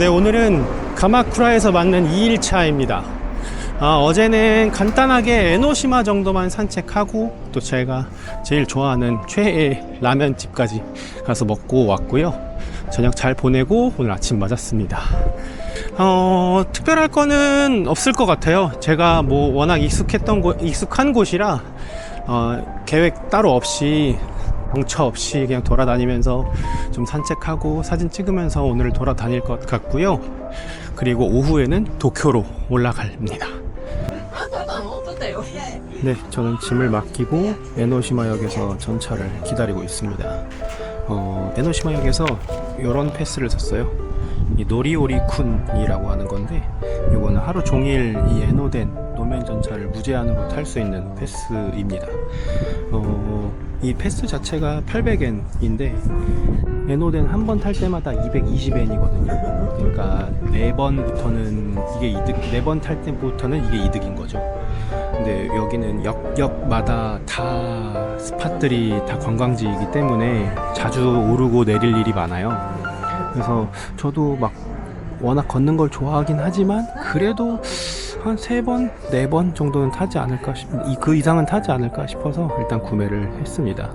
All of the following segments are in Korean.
네, 오늘은 가마쿠라에서 맞는 2일차입니다. 아, 어제는 간단하게 에노시마 정도만 산책하고 또 제가 제일 좋아하는 최애 라면집까지 가서 먹고 왔고요. 저녁 잘 보내고 오늘 아침 맞았습니다. 어, 특별할 거는 없을 것 같아요. 제가 뭐 워낙 익숙했던 곳, 익숙한 곳이라 어, 계획 따로 없이 정처 없이 그냥 돌아다니면서 좀 산책하고 사진 찍으면서 오늘 돌아다닐 것 같고요. 그리고 오후에는 도쿄로 올라갑니다. 네, 저는 짐을 맡기고 에노시마역에서 전차를 기다리고 있습니다. 어, 에노시마역에서 이런 패스를 샀어요. 이 노리오리쿤이라고 하는 건데, 이거는 하루 종일 이 에노된 노면 전차를 무제한으로 탈 수 있는 패스입니다. 어, 이 패스 자체가 800엔인데 에노덴 한 번 탈 때마다 220엔이거든요. 그러니까 네 번부터는 이게 이득, 네 번 탈 때부터는 이게 이득인 거죠. 근데 여기는 역, 역마다 다 스팟들이 다 관광지이기 때문에 자주 오르고 내릴 일이 많아요. 그래서 저도 막 워낙 걷는 걸 좋아하긴 하지만 그래도 한 세 번, 네 번 정도는 타지 않을까 싶, 이- 그 이상은 타지 않을까 싶어서 일단 구매를 했습니다.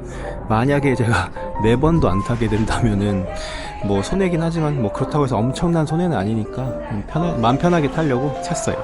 만약에 제가 네 번도 안 타게 된다면은 뭐 손해긴 하지만 뭐 그렇다고 해서 엄청난 손해는 아니니까 음, 편하, 마음 편하게 타려고 샀어요.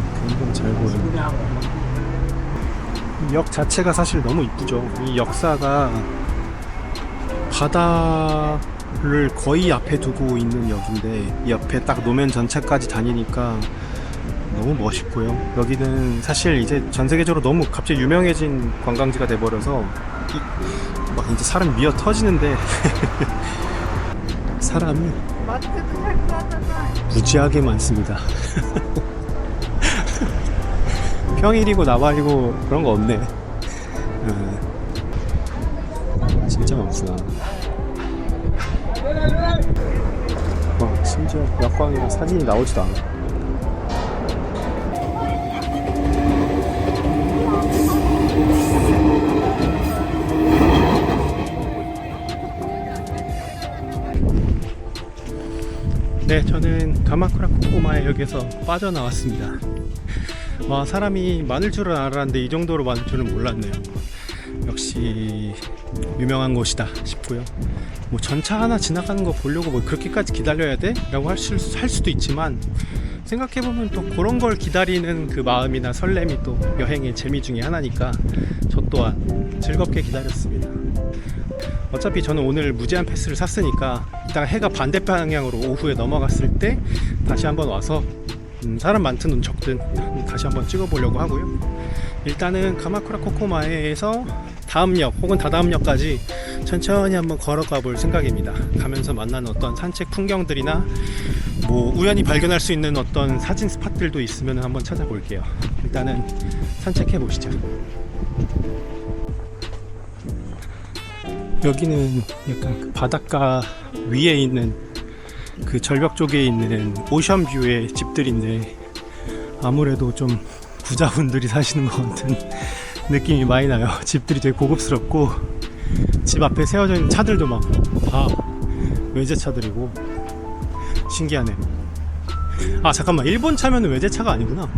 풍경이 굉장히 잘 보여요. 역 자체가 사실 너무 이쁘죠. 이 역사가 바다를 거의 앞에 두고 있는 역인데 이 옆에 딱 노면 전체까지 다니니까 너무 멋있고요. 여기는 사실 이제 전 세계적으로 너무 갑자기 유명해진 관광지가 돼버려서 이- 막 이제 사람 미어 터지는데 사람이 무지하게 많습니다. 평일이고 나발이고 그런 거 없네. 음, 진짜 많구나. 어, 심지어 역광이랑 사진이 나오지도 않아. 네, 저는 가마쿠라 코코마의 역에서 빠져나왔습니다. 와, 사람이 많을 줄은 알았는데 이 정도로 많을 줄은 몰랐네요. 역시 유명한 곳이다 싶고요. 뭐 전차 하나 지나가는 거 보려고 뭐 그렇게까지 기다려야 돼? 라고 할, 수, 할 수도 있지만 생각해보면 또 그런 걸 기다리는 그 마음이나 설렘이 또 여행의 재미 중에 하나니까 저 또한 즐겁게 기다렸습니다. 어차피 저는 오늘 무제한 패스를 샀으니까 이따가 해가 반대 방향으로 오후에 넘어갔을 때 다시 한번 와서 음, 사람 많든 적든 다시 한번 찍어보려고 하고요. 일단은 가마쿠라 코코마에에서 다음 역 혹은 다다음 역까지 천천히 한번 걸어가 볼 생각입니다. 가면서 만나는 어떤 산책 풍경들이나 뭐 우연히 발견할 수 있는 어떤 사진 스팟들도 있으면 한번 찾아볼게요. 일단은 산책해 보시죠. 여기는 약간 그 바닷가 위에 있는 그 절벽 쪽에 있는 오션뷰의 집들인데 아무래도 좀 부자분들이 사시는 것 같은 느낌이 많이 나요. 집들이 되게 고급스럽고 집 앞에 세워져 있는 차들도 막 다 외제차들이고 신기하네. 아 잠깐만 일본 차면은 외제차가 아니구나.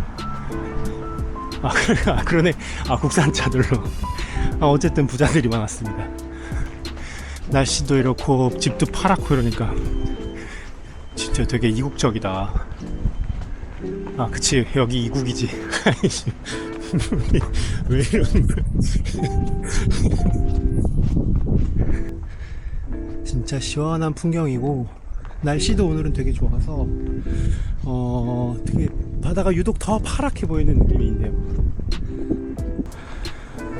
아, 그래, 아 그러네. 아 국산 차들로. 아, 어쨌든 부자들이 많았습니다. 날씨도 이렇고 집도 파랗고 이러니까 진짜 되게 이국적이다. 아, 그치 여기 이국이지. 왜 이러는? 진짜 시원한 풍경이고 날씨도 오늘은 되게 좋아서 어 되게 바다가 유독 더 파랗게 보이는 느낌이 있네요.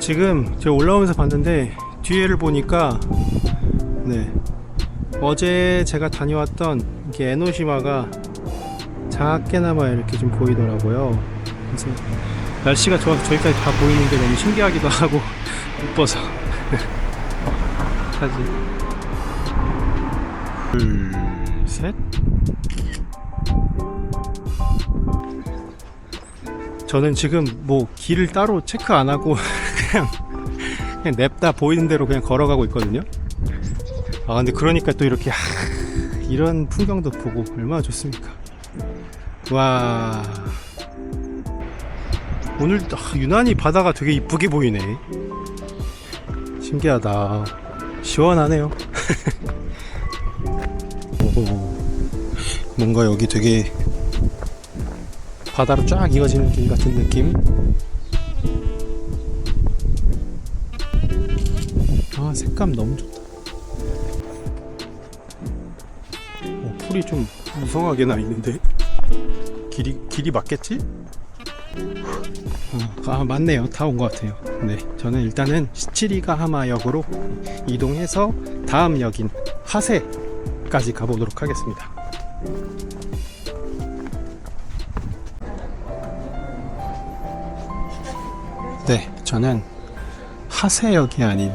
지금 제가 올라오면서 봤는데 뒤에를 보니까 네 어제 제가 다녀왔던 이게 에노시마가 작게나마 이렇게 좀 보이더라고요. 그래서 날씨가 좋아서 저기까지 다 보이는 게 너무 신기하기도 하고 이뻐서 사진 둘셋 저는 지금 뭐 길을 따로 체크 안 하고 그냥 그냥 냅다 보이는 대로 그냥 걸어가고 있거든요. 아 근데 그러니까 또 이렇게 하, 이런 풍경도 보고 얼마나 좋습니까? 와 오늘 아, 유난히 바다가 되게 이쁘게 보이네. 신기하다. 시원하네요. 오, 뭔가 여기 되게 바다로 쫙 이어지는 길 같은 느낌. 아 색감 너무 좋다. 어, 풀이 좀 무성하게 나 있는데 길이 길이 맞겠지? 어, 아 맞네요. 다 온 것 같아요. 네, 저는 일단은 시치리가하마역으로 이동해서 다음 역인 하세까지 가보도록 하겠습니다. 네, 저는 하세역이 아닌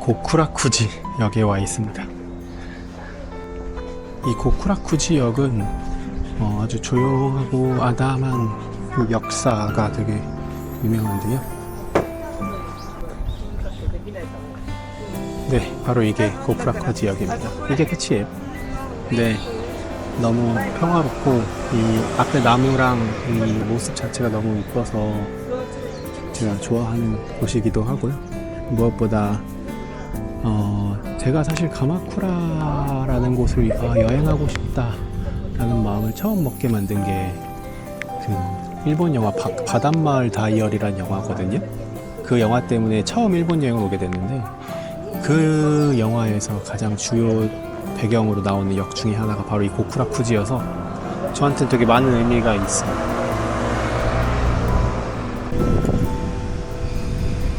고쿠라쿠지 역에 와 있습니다. 이 고쿠라쿠 지 역은 어, 아주 조용하고 아담한 그 역사가 되게 유명한데요. 네, 바로 이게 고쿠라쿠 지 역입니다. 이게 끝이에요. 네, 너무 평화롭고 이 앞에 나무랑 이 모습 자체가 너무 이뻐서 제가 좋아하는 곳이기도 하고요. 무엇보다 어, 제가 사실 가마쿠라라는 곳을 아, 여행하고 싶다라는 마음을 처음 먹게 만든 게 그 일본 영화 바, 바닷마을 다이어리라는 영화거든요. 그 영화 때문에 처음 일본 여행을 오게 됐는데 그 영화에서 가장 주요 배경으로 나오는 역 중에 하나가 바로 이 고쿠라쿠지여서 저한테는 되게 많은 의미가 있어요.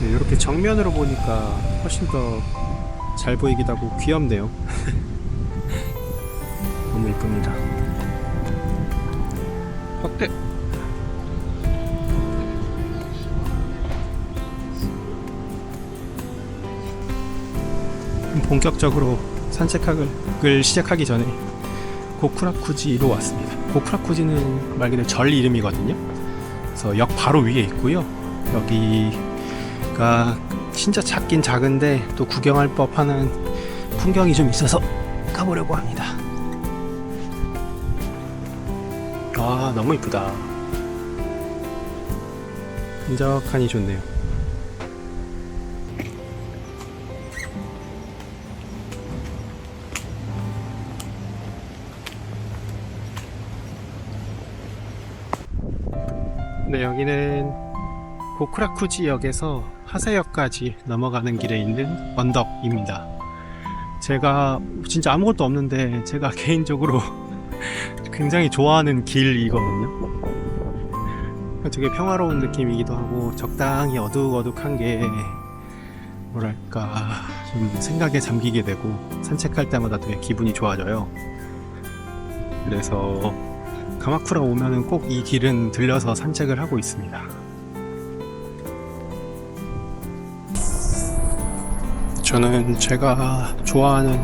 네, 이렇게 정면으로 보니까 훨씬 더 잘 보이기도 하고 귀엽네요. 너무 이쁩니다. 확대. 본격적으로 산책을 시작하기 전에 고쿠라쿠지로 왔습니다. 고쿠라쿠지는 말 그대로 절 이름이거든요. 그래서 역 바로 위에 있고요. 여기가 진짜 작긴 작은데 또 구경할 법하는 풍경이 좀 있어서 가보려고 합니다. 아 너무 이쁘다. 한적하니 좋네요. 네 여기는 고쿠라쿠 지역에서 하세역까지 넘어가는 길에 있는 언덕입니다. 제가 진짜 아무것도 없는데 제가 개인적으로 굉장히 좋아하는 길이거든요. 되게 평화로운 느낌이기도 하고 적당히 어둑어둑한 게 뭐랄까 좀 생각에 잠기게 되고 산책할 때마다 되게 기분이 좋아져요. 그래서 가마쿠라 오면은 꼭 이 길은 들려서 산책을 하고 있습니다. 저는 제가 좋아하는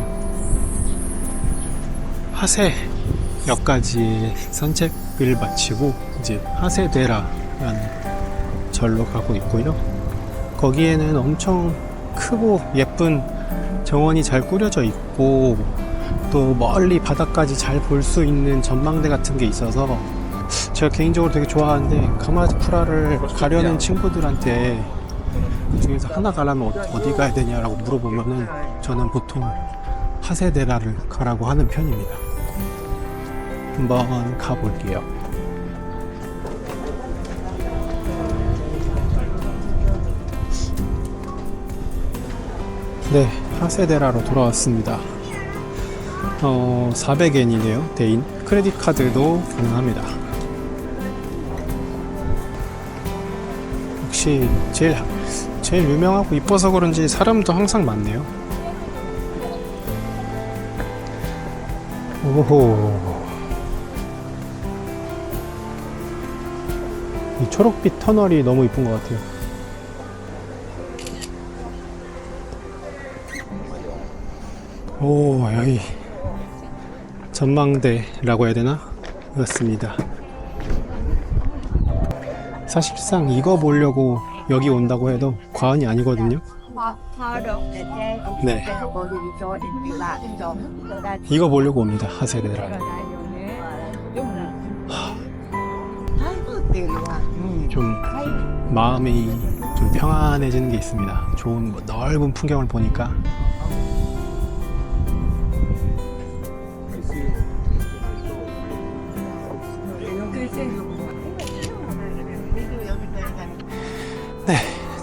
하세역까지 산책을 마치고 이제 하세데라라는 절로 가고 있고요. 거기에는 엄청 크고 예쁜 정원이 잘 꾸려져 있고 또 멀리 바다까지 잘 볼 수 있는 전망대 같은 게 있어서 제가 개인적으로 되게 좋아하는데 가마쿠라를 가려는 친구들한테 그 중에서 하나 가려면 어- 어디 가야 되냐라고 물어보면은 저는 보통 하세데라를 가라고 하는 편입니다. 한번 가볼게요. 네, 하세데라로 돌아왔습니다. 어, 400엔이네요. 대인. 크레딧 카드도 가능합니다. 역시 제일 제일 유명하고 이뻐서 그런지 사람도 항상 많네요. 오호. 이 초록빛 터널이 너무 이쁜 것 같아요. 오, 여기 전망대라고 해야 되나? 그렇습니다. 사실상 이거 보려고 여기 온다고 해도 과언이 아니거든요. 네, 이거 보려고 옵니다. Ừ 좀 마음이 좀 평안해지는 게 있습니다. 좋은 뭐 넓은 풍경을 보니까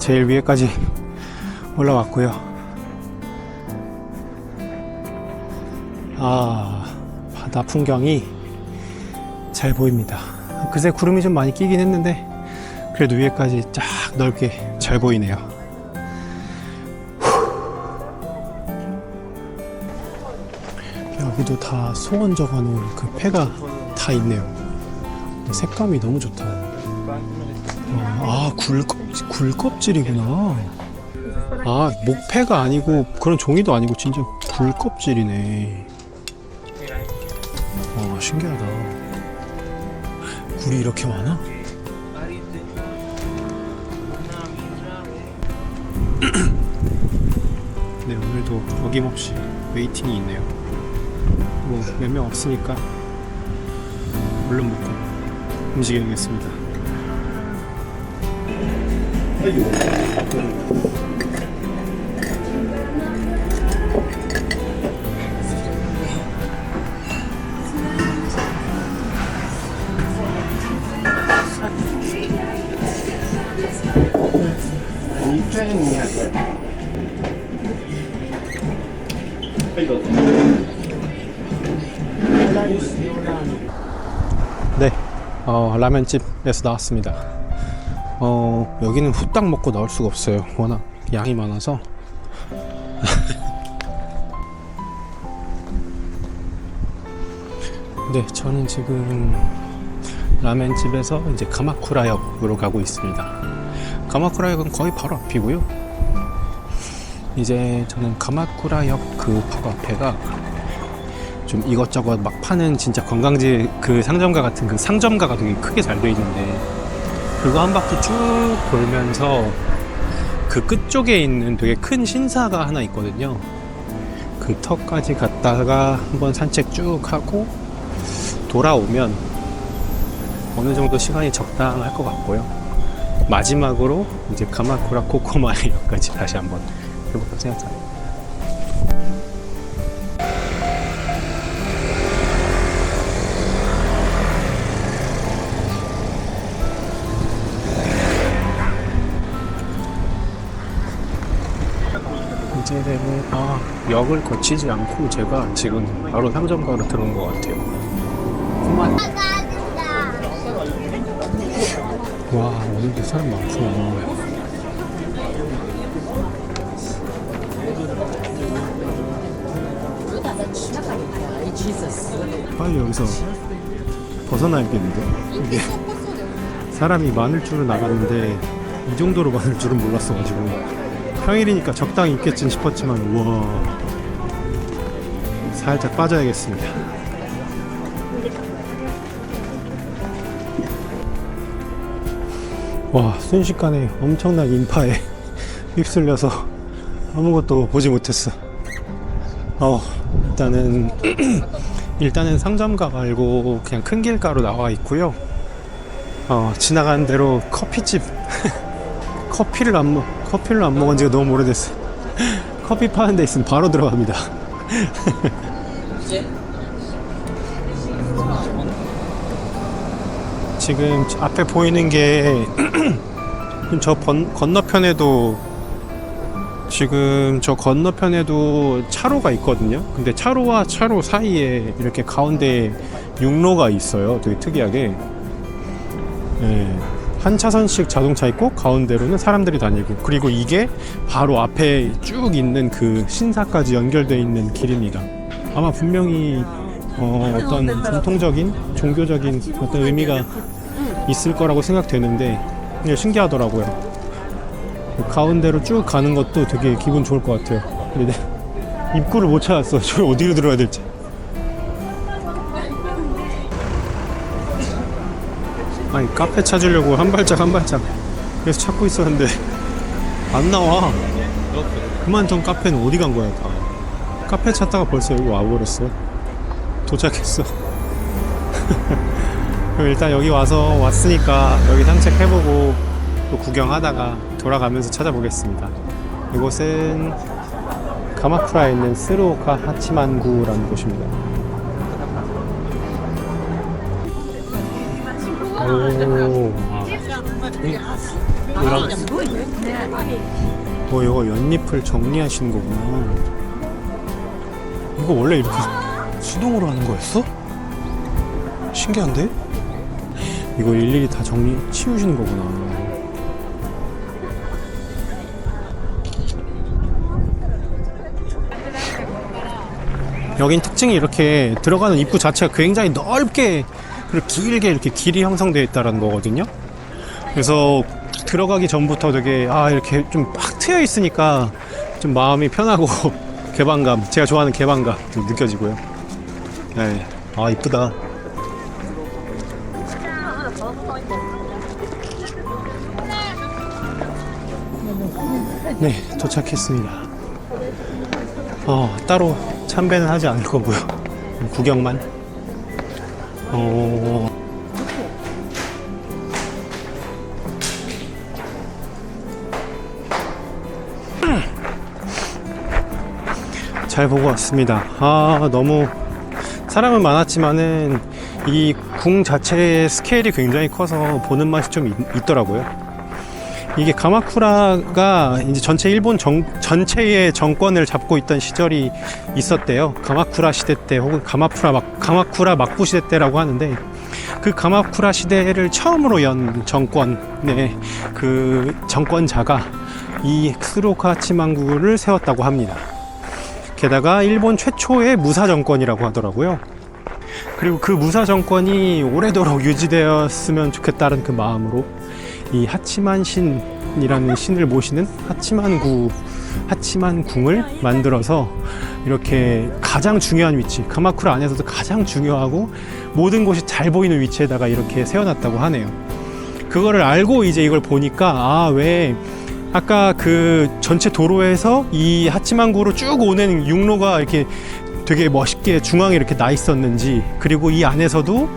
제일 위에까지 올라왔고요. 아, 바다 풍경이 잘 보입니다. 그새 구름이 좀 많이 끼긴 했는데 그래도 위에까지 쫙 넓게 잘 보이네요. 여기도 다 소원 적어놓은 그 패가 다 있네요. 색감이 너무 좋다. 어, 아, 굴껍질, 굴껍질이구나. 아, 목패가 아니고 그런 종이도 아니고 진짜 굴껍질이네. 와, 신기하다. 굴이 이렇게 많아? 네, 오늘도 어김없이 웨이팅이 있네요. 뭐 몇 명 없으니까 얼른 먹고 움직여야겠습니다. 네, 어, 라면집에서 나왔습니다. 어, 여기는 후딱 먹고 나올 수가 없어요. 워낙 양이 많아서. 네, 저는 지금 라면집에서 이제 가마쿠라역으로 가고 있습니다. 가마쿠라역은 거의 바로 앞이고요. 이제 저는 가마쿠라역 그 바로 앞에가 좀 이것저것 막 파는 진짜 관광지 그 상점가 같은 그 상점가가 되게 크게 잘 돼 있는데 그거 한 바퀴 쭉 돌면서 그 끝쪽에 있는 되게 큰 신사가 하나 있거든요. 그 턱까지 갔다가 한번 산책 쭉 하고 돌아오면 어느 정도 시간이 적당할 것 같고요. 마지막으로 이제 가마쿠라 코코마역까지 다시 한번 해볼까 생각합니다. 이제는 아 역을 거치지 않고 제가 지금 바로 상점가로 들어온 것 같아요. 와 오늘도 사람 많구나. 빨리 여기서 벗어나야겠는데 이게 사람이 많을 줄은 알았는데 이 정도로 많을 줄은 몰랐어가지고 평일이니까 적당히 있겠지 싶었지만 우와. 살짝 빠져야겠습니다. 와 순식간에 엄청난 인파에 휩쓸려서 아무것도 보지 못했어. 어 일단은 일단은 상점가 말고 그냥 큰 길가로 나와 있고요. 어 지나가는 대로 커피집. 커피를 안 먹, 커피를 안 먹은 지가 너무 오래됐어. 커피 파는 데 있으면 바로 들어갑니다. 지금 저 앞에 보이는 게 저 건너편에도 지금 저 건너편에도 차로가 있거든요. 근데 차로와 차로 사이에 이렇게 가운데 육로가 있어요. 되게 특이하게. 예. 한 차선씩 자동차 있고 가운데로는 사람들이 다니고 그리고 이게 바로 앞에 쭉 있는 그 신사까지 연결되어 있는 길입니다. 아마 분명히 어, 어떤 전통적인 종교적인 어떤 의미가 있을 거라고 생각되는데 그냥 신기하더라고요. 가운데로 쭉 가는 것도 되게 기분 좋을 것 같아요. 근데 내 입구를 못 찾았어. 저 어디로 들어가야 될지. 아니 카페 찾으려고 한 발짝 한 발짝 계속 찾고 있었는데 안 나와. 그만 둔 카페는 어디 간 거야 다. 카페 찾다가 벌써 여기 와버렸어. 도착했어. 그럼 일단 여기 와서 왔으니까 여기 산책해보고 또 구경하다가 돌아가면서 찾아보겠습니다. 이곳은 가마쿠라에 있는 스루오카 하치만구라는 곳입니다. 오, 어, 이거 연잎을 정리하시는 거구나. 이거 원래 이렇게 수동으로 하는 거였어? 신기한데? 이거 일일이 다 정리, 치우시는 거구나. 여긴 특징이 이렇게 들어가는 입구 자체가 굉장히 넓게 그리고 길게 이렇게 길이 형성되어 있다는 거거든요. 그래서 들어가기 전부터 되게 아 이렇게 좀빡 트여 있으니까 좀 마음이 편하고 개방감 제가 좋아하는 개방감 좀 느껴지고요. 네, 아 이쁘다. 네, 도착했습니다. 어, 따로 참배는 하지 않을 거고요. 구경만. 어, 잘 보고 왔습니다. 아, 너무 사람은 많았지만은 이 궁 자체의 스케일이 굉장히 커서 보는 맛이 좀 있, 있더라고요. 이게 가마쿠라가 이제 전체 일본 정, 전체의 정권을 잡고 있던 시절이 있었대요. 가마쿠라 시대 때 혹은 가마쿠라 막 가마쿠라 막부 시대 때라고 하는데 그 가마쿠라 시대를 처음으로 연 정권의 그 정권자가 이 스로카 치망구를 세웠다고 합니다. 게다가 일본 최초의 무사 정권이라고 하더라고요. 그리고 그 무사 정권이 오래도록 유지되었으면 좋겠다는 그 마음으로 이 하치만 신이라는 신을 모시는 하치만구 하치만 궁을 만들어서 이렇게 가장 중요한 위치 가마쿠라 안에서도 가장 중요하고 모든 곳이 잘 보이는 위치에다가 이렇게 세워놨다고 하네요. 그거를 알고 이제 이걸 보니까 아 왜 아까 그 전체 도로에서 이 하치만구로 쭉 오는 육로가 이렇게 되게 멋있게 중앙에 이렇게 나 있었는지 그리고 이 안에서도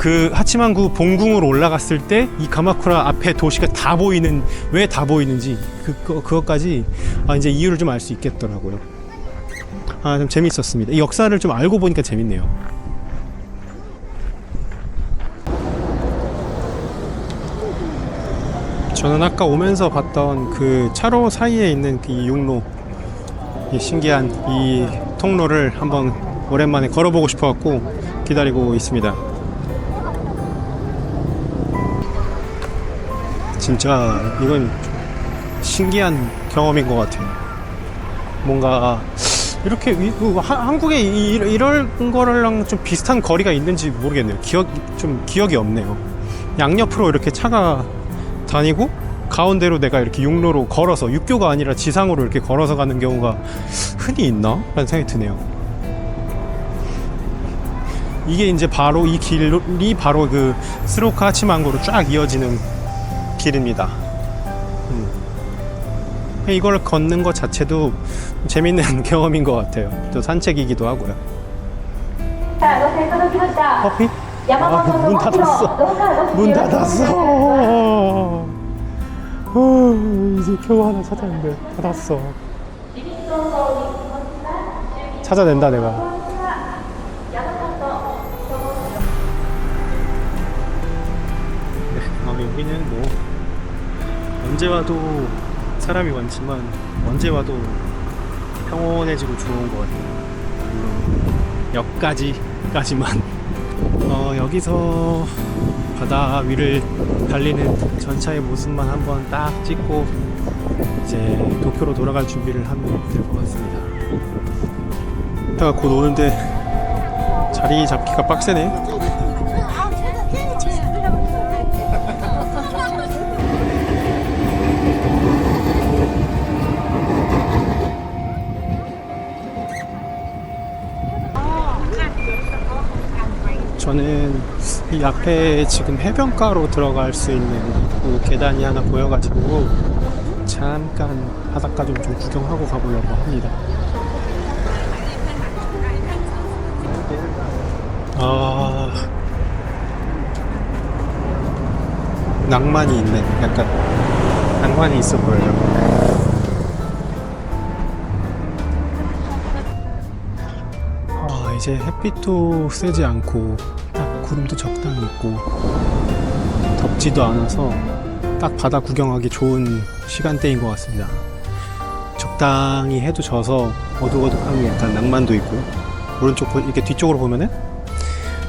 그 하치만구 본궁으로 올라갔을 때 이 가마쿠라 앞에 도시가 다 보이는 왜 다 보이는지 그 그것까지 아 이제 이유를 좀 알 수 있겠더라고요. 아 좀 재밌었습니다. 이 역사를 좀 알고 보니까 재밌네요. 저는 아까 오면서 봤던 그 차로 사이에 있는 그이 육로 이 신기한 이 통로를 한번 오랜만에 걸어보고 싶어갖고 기다리고 있습니다. 진짜 이건 신기한 경험인 것 같아요. 뭔가 이렇게 위- 그 하- 한국에 이런 거랑 좀 비슷한 거리가 있는지 모르겠네요. 기억 좀 기억이 없네요. 양옆으로 이렇게 차가 다니고 가운데로 내가 이렇게 육로로 걸어서 육교가 아니라 지상으로 이렇게 걸어서 가는 경우가 흔히 있나? 라는 생각이 드네요. 이게 이제 바로 이 길이 바로 그 스로카 하치망고로 쫙 이어지는 길입니다. 음. 이걸 걷는 것 자체도 재밌는 경험인 것 같아요. 또 산책이기도 하고요. 커피? 어, 아, 문 닫았어. 문 닫았어. 오, 어, 이제 겨우 하나 찾았는데 닫았어. 찾아낸다 내가. 네, 여기는 뭐 언제 와도 사람이 많지만 언제 와도 평온해지고 좋은 것 같아요. 물론 역까지까지만 어, 여기서 바다 위를 달리는 전차의 모습만 한번 딱 찍고 이제 도쿄로 돌아갈 준비를 하면 될 것 같습니다. 이따가 곧 오는데 자리 잡기가 빡세네. 이 앞에 지금 해변가로 들어갈 수 있는 그 계단이 하나 보여가지고 잠깐 바닷가 좀, 좀 구경하고 가보려고 합니다. 아 낭만이 있네. 약간 낭만이 있어 보여요. 아 이제 햇빛도 세지 않고 딱 구름도 적당히 있고 덥지도 않아서 딱 바다 구경하기 좋은 시간대인 것 같습니다. 적당히 해도 져서 어둑어둑하니 약간 낭만도 있고 오른쪽 보- 이렇게 뒤쪽으로 보면은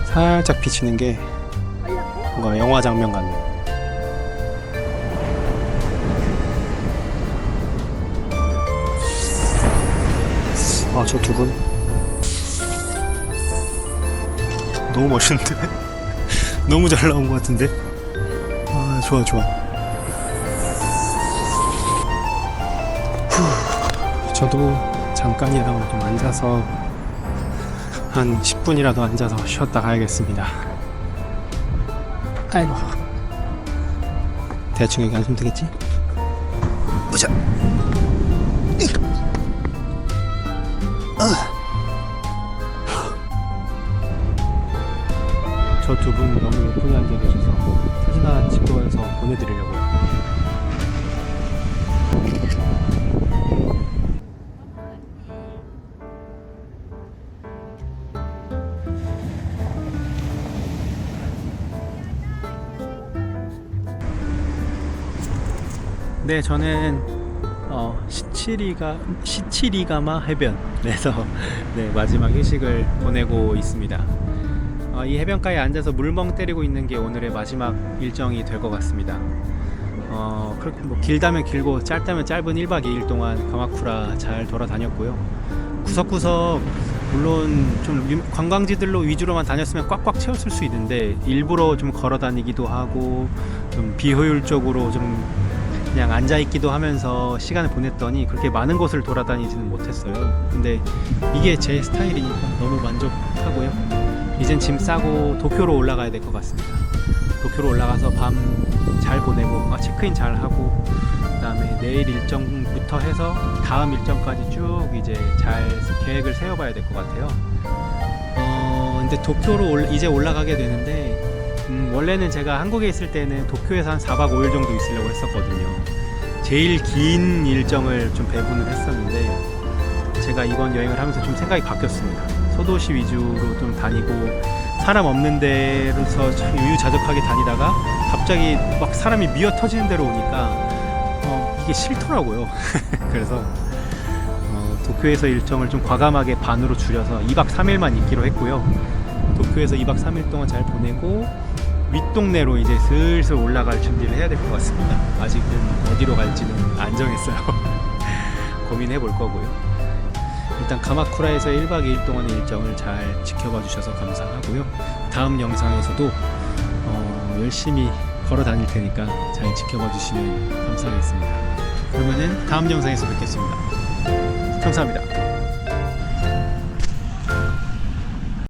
살짝 비치는 게 뭔가 영화 장면 같네. 아저 두 분 너무 멋있는데? 너무 잘 나온 것 같은데? 아 좋아 좋아. 후, 저도 잠깐이라도 좀 앉아서 한 10분이라도 앉아서 쉬었다 가야겠습니다. 아이고. 대충 여기 앉으면 되겠지? 저 두 분 너무 예쁘게 앉아 계셔서 사진 하나 찍어서 보내드리려고요. 네, 저는 어, 시치리가 시치리가마 해변에서 네, 마지막 휴식을 보내고 있습니다. 어, 이 해변가에 앉아서 물멍 때리고 있는 게 오늘의 마지막 일정이 될 것 같습니다. 어, 그렇게 뭐 길다면 길고 짧다면 짧은 1박 2일 동안 가마쿠라 잘 돌아다녔고요. 구석구석 물론 좀 유- 관광지들로 위주로만 다녔으면 꽉꽉 채웠을 수 있는데 일부러 좀 걸어 다니기도 하고 좀 비효율적으로 좀 그냥 앉아 있기도 하면서 시간을 보냈더니 그렇게 많은 곳을 돌아다니지는 못했어요. 근데 이게 제 스타일이니까 너무 만족하고요. 이젠 짐 싸고 도쿄로 올라가야 될 것 같습니다. 도쿄로 올라가서 밤 잘 보내고 아, 체크인 잘 하고 그다음에 내일 일정부터 해서 다음 일정까지 쭉 이제 잘 계획을 세워봐야 될 것 같아요. 어 근데 도쿄로 올- 이제 올라가게 되는데 음, 원래는 제가 한국에 있을 때는 도쿄에서 한 4박 5일 정도 있으려고 했었거든요. 제일 긴 일정을 좀 배분을 했었는데 제가 이번 여행을 하면서 좀 생각이 바뀌었습니다. 소도시 위주로 좀 다니고 사람 없는 데로서 참 유유자적하게 다니다가 갑자기 막 사람이 미어 터지는 데로 오니까 어, 이게 싫더라고요. 그래서 어, 도쿄에서 일정을 좀 과감하게 반으로 줄여서 2박 3일만 있기로 했고요. 도쿄에서 2박 3일 동안 잘 보내고 윗동네로 이제 슬슬 올라갈 준비를 해야 될 것 같습니다. 아직은 어디로 갈지는 안 정했어요. 고민해 볼 거고요. 일단 가마쿠라에서 1박 2일 동안의 일정을 잘 지켜봐 주셔서 감사하고요. 다음 영상에서도 어, 열심히 걸어 다닐 테니까 잘 지켜봐 주시면 감사하겠습니다. 그러면은 다음 영상에서 뵙겠습니다. 감사합니다.